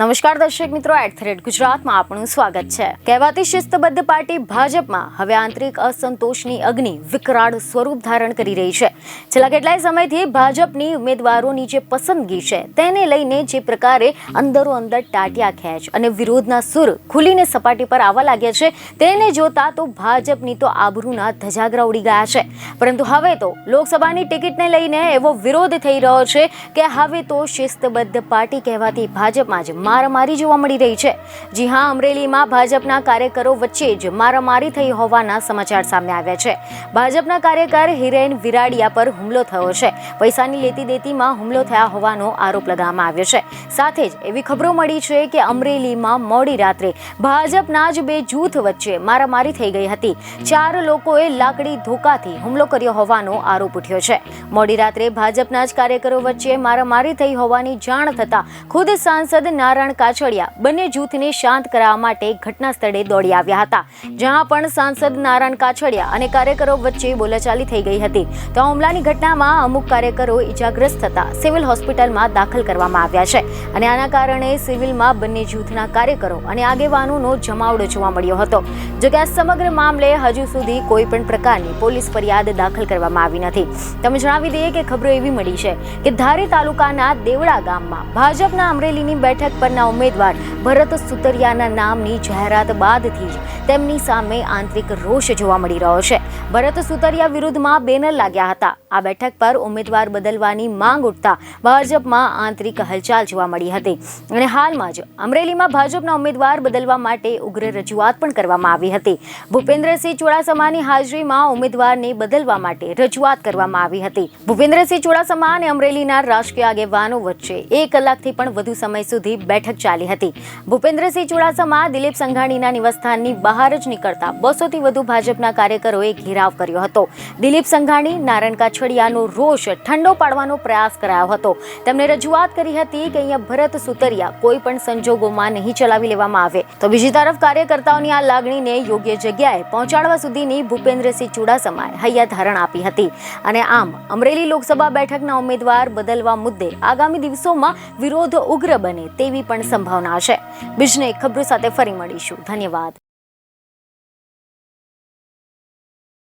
નમસ્કાર દર્શક મિત્રો એટ થ્રેડ ગુજરાતમાં આપણું સ્વાગત છે. કહેવાતી શિસ્તબદ્ધ પાર્ટી ભાજપમાં હવે આંતરિક અસંતોષની અગ્નિ વિકરાળ સ્વરૂપ ધારણ કરી રહી છે. છેલ્લા કેટલાય સમયથી ભાજપની ઉમેદવારોની જે પસંદગી છે. તેને લઈને જે પ્રકારે અંદરો અંદર ટાટિયા ખેંચ અને વિરોધના સુર ખુલીને સપાટી પર આવવા લાગ્યા છે, તેને જોતા તો ભાજપની તો આબરૂના ધજાગરા ઉડી ગયા છે. પરંતુ હવે તો લોકસભાની ટિકિટને લઈને એવો વિરોધ થઈ રહ્યો છે કે હવે તો શિસ્તબદ્ધ પાર્ટી કહેવાતી ભાજપમાં જ મારામારી જોવા મળી રહી છે. જી હા, અમરેલીમાં ભાજપના કાર્યકરો વચ્ચે જ મારામારી થઈ હોવાના સમાચાર સામે આવ્યા છે. ભાજપના કાર્યકર હિરેન વિરાડિયા પર હુમલો થયો છે. પૈસાની લેતી દેતીમાં હુમલો થયા હોવાનો આરોપ લગાવવામાં આવ્યો છે. સાથે જ એવી ખબરો મળી છે કે અમરેલીમાં મોડી રાત્રે ભાજપના જ બે જૂથ વચ્ચે મારામારી થઈ ગઈ હતી. ચાર લોકોએ લાકડી ધોકાથી હુમલો કર્યો હોવાનો આરોપ ઉઠ્યો છે. મોડી રાત્રે ભાજપના જ કાર્યકરો વચ્ચે મારામારી થઈ હોવાની જાણ થતાં ખુદ સાંસદ નારાયણ કાછડિયા બંને જૂથને શાંત કરાવવા માટે ઘટના સ્થળે દોડી આવ્યા હતા, જ્યાં પણ સાંસદ નારાયણ કાછડિયા અને કાર્યકરો વચ્ચે બોલાચાલી થઈ ગઈ હતી. તો હુમલાની ઘટનામાં અમુક કાર્યકરો ઇજાગ્રસ્ત થતા સિવિલ હોસ્પિટલમાં દાખલ કરવામાં આવ્યા છે અને આના કારણે સિવિલમાં બંને જૂથના કાર્યકરો અને આગેવાનોનો જમાવડો જોવા મળ્યો હતો. જોકે આ સમગ્ર મામલે હજુ સુધી કોઈ પણ પ્રકારની પોલીસ ફરિયાદ દાખલ કરવામાં આવી નથી. તમે જણાવી દઈએ કે ખબરો એવી મળી છે કે ધારી તાલુકાના દેવડા ગામમાં ભાજપના અમરેલીની બેઠક પરના ઉમેદવાર ભરત સુતરિયાના નામની જાહેરાત બાદથી જ તેમની સામે આંતરિક રોષ જોવા મળી રહ્યો છે. ભરત સુતરિયા વિરુદ્ધમાં બેનર લાગ્યા હતા. આ બેઠક પર ઉમેદવાર બદલવાની માંગ ઉઠતા ભાજપમાં આંતરિક હલચાલ જોવા મળી હતી. અને હાલમાં જ અમરેલીમાં ભાજપના ઉમેદવાર બદલવા માટે ઉગ્ર રજૂઆત પણ કરવામાં આવી હતી. ભૂપેન્દ્રસિંહ ચુડાસમાની હાજરીમાં ઉમેદવારને બદલવા માટે રજૂઆત કરવામાં આવી હતી. ભૂપેન્દ્રસિંહ ચુડાસમા અને અમરેલીના રાજકીય આગેવાનો વચ્ચે એક કલાકથી પણ વધુ સમય સુધી બેઠક ચાલી હતી. ભૂપેન્દ્રસિંહ ચુડાસમા દિલીપ સંઘાણીના નિવાસસ્થાનની બહાર જ નીકળતા બસોથી વધુ ભાજપના કાર્યકરોએ ઘેરાવ કર્યો હતો. દિલીપ સંઘાણી નારણ કાછડિયાનો રોષ ઠંડો પાડવાનો પ્રયાસ કરાયો હતો. તેમણે રજૂઆત કરી હતી કે અહીંયા ભરત સુતરિયા કોઈ પણ સંજોગોમાં નહીં ચલાવી લેવામાં આવે. તો બીજી તરફ કાર્યકર્તાઓની આ લાગણીને યોગ્ય જગ્યાએ પહોંચાડવા સુધીની ભૂપેન્દ્રસિંહ ચુડાસમાએ હૈયાધારણ આપી હતી. અને આમ, અમરેલી લોકસભા બેઠકના ઉમેદવાર બદલવા મુદ્દે આગામી દિવસોમાં વિરોધ ઉગ્ર બને તેવી પણ સંભાવના છે. બીજને ખબરો સાથે ફરી મળીશું. ધન્યવાદ.